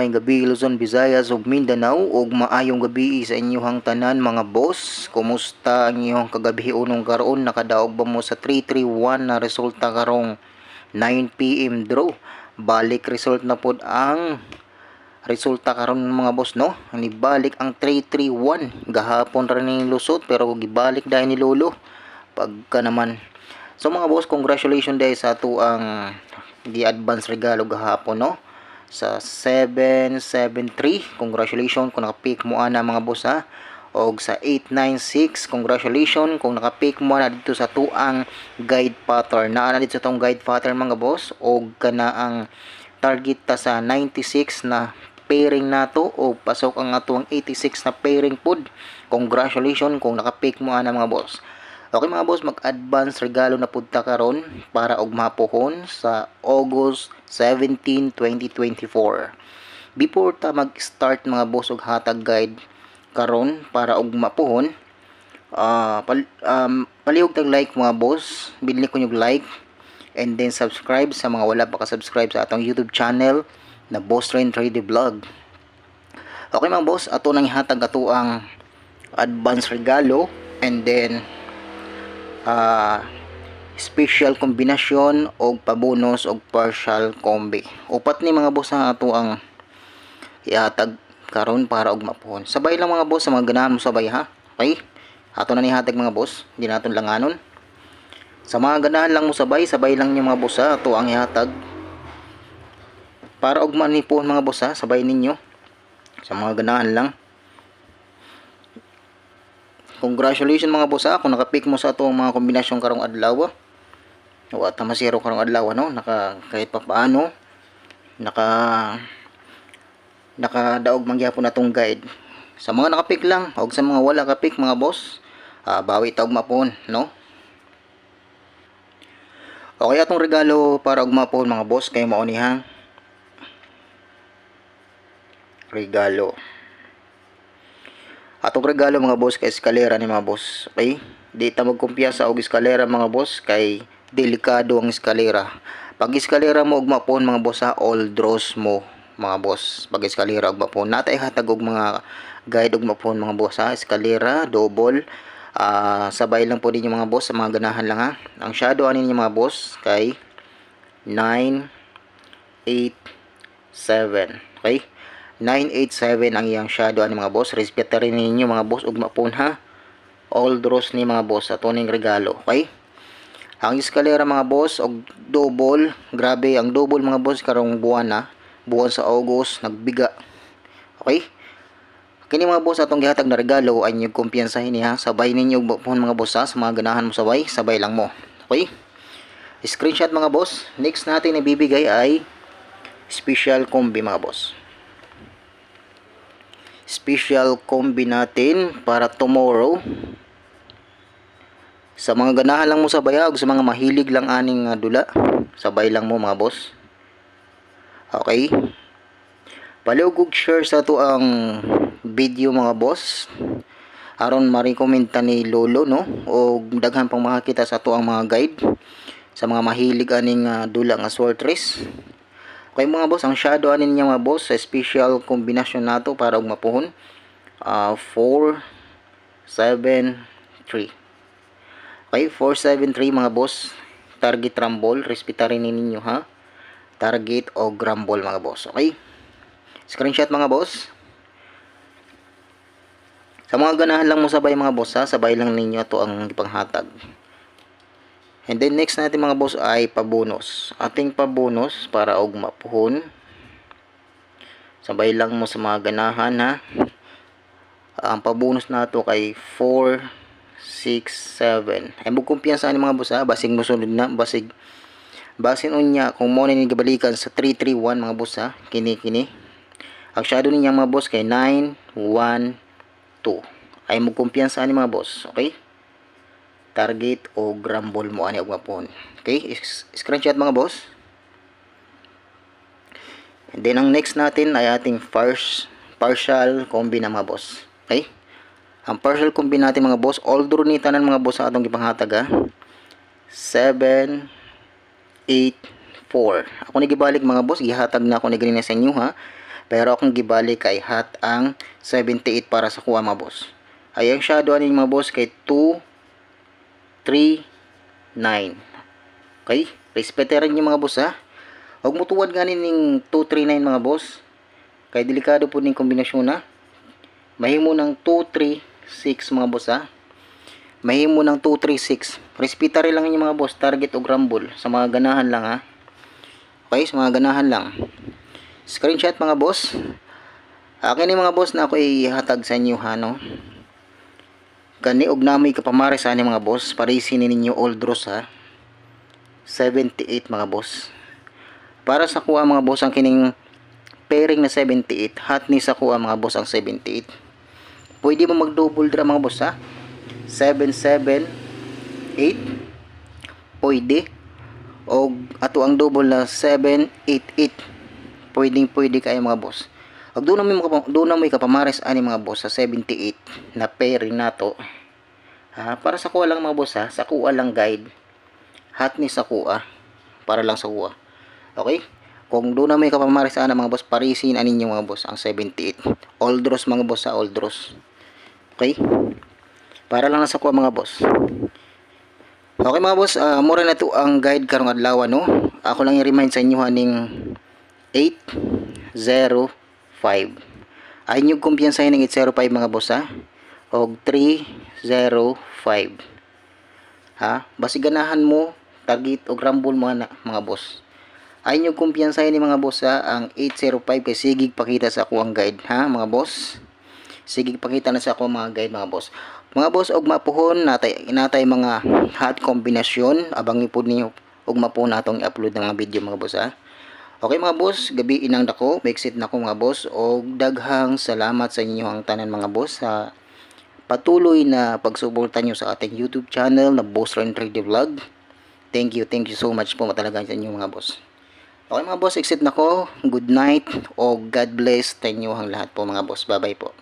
may gabi Luzon, Visayas ug Mindanao ug maayong gabi sa inyong tanan mga boss. Kumusta ang inyong kagabi unong karon? Nakadaog ba mo sa 331 na resulta karong 9 PM draw? Balik result na pod ang resulta karon mga boss no. Ni balik ang 331 gahapon ra ning lusot pero gibalik dahil ni Lolo. Pagka naman So mga boss, congratulations dahil sa ato ang gi-advance regalo gahapon no sa 773 congratulations kung naka-pick mo ana mga boss ha? Og sa 896 congratulations kung naka-pick mo na dito sa tuang guide pattern. Na dito sa tong guide pattern mga boss. Og kana ang target ta sa 96 na pairing nato o pasok ang atong 86 na pairing pod. Congratulations kung naka-pick mo ana mga boss Okay mga boss, mag-advance regalo na punta karon para og mapuhon sa August 17, 2024. Before ta mag-start mga boss og hatag guide karon para og mapuhon, uh, pal um, tag like mga boss, bilhin ko yung like and then subscribe sa mga wala pa ka-subscribe sa atong YouTube channel na Boss Train Trade Vlog. Okay mga boss, ato nang ihatag ato ang advance regalo and then uh, special kombinasyon og pabonus og partial combi. Upat ni mga boss ang ato ang ihatag karon para og mapuhon. Sabay lang mga boss sa mga ganahan mo sabay ha. Okay? Ato na ni hatag mga boss, di naton langanon. Sa mga ganahan lang mo sabay, sabay lang niyo mga boss ha, ato ang ihatag. Para og manipon mga boss ha, sabay ninyo. Sa mga ganahan lang. Congratulations mga boss ha, kung naka-pick mo sa atong mga kombinasyon karong adlaw. Wa ta masiro karong adlaw no, naka kahit pa paano naka nakadaog man gyapon atong guide. Sa mga naka-pick lang, og sa mga wala ka-pick mga boss, uh, bawi ta og mapon, no? Okay atong regalo para og mapon mga boss kay mao ni ha. Regalo. Atong regalo mga boss kay eskalera ni mga boss. Okay? Di ta magkumpiyansa og eskalera mga boss kay delikado ang eskalera. Pag eskalera mo og mapon mga boss ha, all draws mo mga boss. Pag eskalera og mapon, natay hatag og mga guide og mapon mga boss ha. Eskalera, double, uh, sabay lang po ninyo mga boss sa mga ganahan lang ha. Ang shadow anin niyo mga boss kay 9 8 7. Okay? 987 ang iyang shadow ani mga boss. Respeto rin ninyo mga boss ug mapon ha. All draws ni mga boss ato ning regalo, okay? Ang eskalera mga boss og double, grabe ang double mga boss karong buwan na, buwan sa August nagbiga. Okay? Kini mga boss atong gihatag na regalo ay inyo kumpiyansahin niya. Sabay ninyo og mapon mga boss ha, sa mga ganahan mo sabay, sabay lang mo. Okay? Screenshot mga boss. Next natin ibibigay ay special combi mga boss special combi natin para tomorrow. Sa mga ganahan lang mo sa bayag sa mga mahilig lang aning uh, dula sabay lang mo mga boss. Okay. Palugog share sa to ang video mga boss. Aron ma-recommenda ni lolo no? O daghan pang makakita sa to ang mga guide sa mga mahilig aning uh, dula nga sword race Okay mga boss, ang shadow anin niya mga boss, sa special kombinasyon nato para og mapuhon. Uh, 4 7 3. Okay, 4 7 3 mga boss. Target rumble, respetarin ninyo ha. Target o rumble mga boss, okay? Screenshot mga boss. Sa mga ganahan lang mo sabay mga boss ha, sabay lang ninyo to ang ipanghatag. And then next natin mga boss ay pabonus. Ating pabonus para og mapuhon. Sabay lang mo sa mga ganahan ha. Ang pabonus nato kay 4 6 7. Ay mo kumpiyansa ni mga boss ha, basig mo sunod na, basig basin unya kung mo ni gabalikan sa 331 mga boss ha, kini kini. Ang shadow niya mga boss kay 9 1 2. Ay mo kumpiyansa ni mga boss, okay? Target o grumble mo ani og mapon. Okay? Screenshot mga boss. And then ang next natin ay ating first partial combi na mga boss. Okay? Ang partial combi natin mga boss, all draw ni tanan mga boss sa atong gipanghatag ha. 7 8 4. Ako ni gibalik mga boss, gihatag na ako ni ganina sa inyo ha. Pero akong gibali kay hat ang 78 para sa kuha mga boss. Ay ang shadow aning mga boss kay 2 3 9. Okay? Respeteran niyo mga boss ha. Huwag mo tuwad ganin ning 239 mga boss. Kay delikado po ning kombinasyon ha. Mahimo ng 236 mga boss ha. Mahimo ng 236. Respetare lang niyo mga boss, target o rumble sa mga ganahan lang ha. Okay, sa mga ganahan lang. Screenshot mga boss. Akin ni mga boss na ako ihatag sa inyo ha no. Kani og namoy kapamare sa ani mga boss, parisin ninyo old Ross ha. 78 mga boss. Para sa kuha mga boss ang kining pairing na 78, hot ni sa kuha mga boss ang 78. Pwede mo mag-double draw mga boss ha. 778 pwede o ato ang double na 788 pwedeng pwede kayo mga boss og doon na mo doon na mo kapamares ani mga boss sa 78 na pairing nato ha? Para sa kuha lang mga boss ha? Sa kuha lang guide. Hot ni sa kuha. Para lang sa kuha. Okay? Kung doon na may kapamares ana mga boss parisin anin yung mga boss ang 78 old draws mga boss sa old draws. Okay? Para lang sa kuha mga boss. Okay mga boss, ah, mura na to ang guide karong adlaw no. Ako lang i-remind sa inyo haning 805. Ay nyo kumpiyansa ng 805 mga boss ha. Og 305. Ha? Basi ganahan mo target og rumble mo na mga boss. Ay nyo kumpiyansa ni mga boss ha ang 805 kay sigig pakita sa ako ang guide ha mga boss. Sige, pakita na sa ako mga guide mga boss. Mga boss, og mapuhon natay inatay mga hot kombinasyon abang ipod niyo og mapuhon natong i-upload ng mga video mga boss ha. Okay mga boss, gabi inang dako, exit na ko mga boss og daghang salamat sa inyo ang tanan mga boss sa patuloy na pagsuporta nyo sa ating YouTube channel na Boss Ren 3D Vlog. Thank you, thank you so much po matalaga sa inyo mga boss. Okay mga boss, exit na ko. Good night o God bless sa inyo ang lahat po mga boss. Bye bye po.